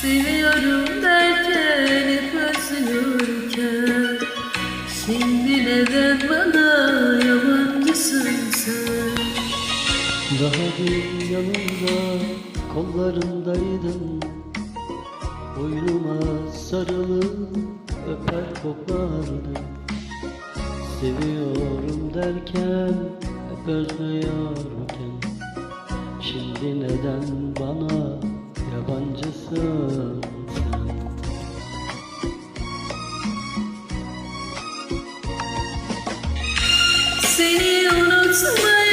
Seviyorum derken hep özlüyorken Şimdi neden bana yabancısın sen? Daha dün yanımda kollarındaydın Boynuma sarılıp öper koklardın Seviyorum derken hep özlüyorken. Şimdi neden bana yabancısın sen? Seni unutmaya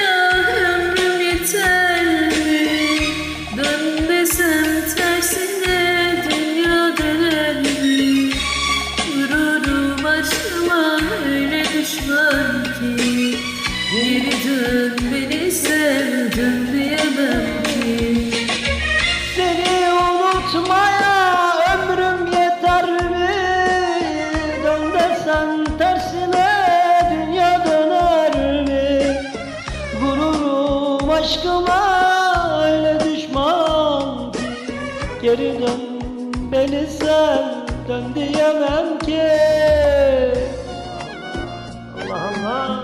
aşkıma öyle düşman ki Geri dön beni sen dön diyemem ki. Allah Allah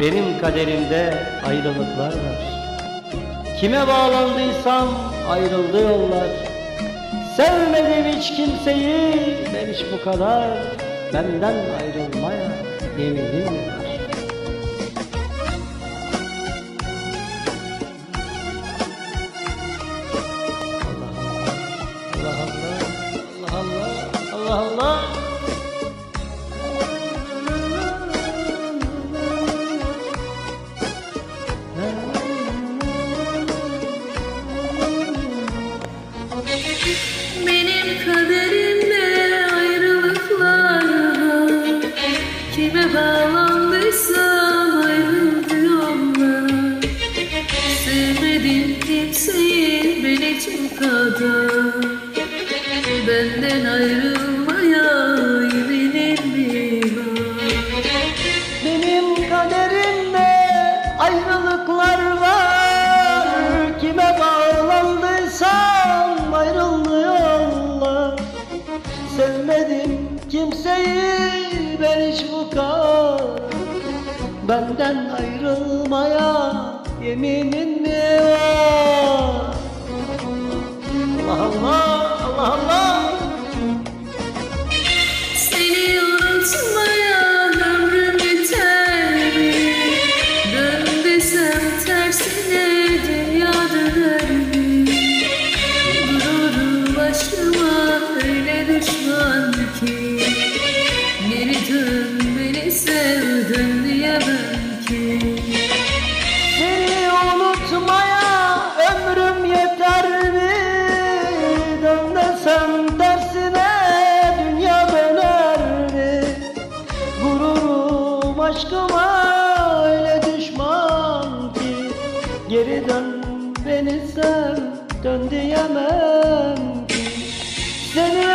Benim kaderimde ayrılıklar var. Kime bağlandıysam ayrıldı yollar. Sevmedim hiç kimseyi hiç bu kadar Benden ayrılmaya yeminim var Benim kaderimde ayrılıklar var Kime bağlandıysam ayrıldı yollar Sevmedim kimseyi ben hiç bu kadar Benden ayrılmaya Benden ayrılmaya yeminin mi dön diyemem ki. Seni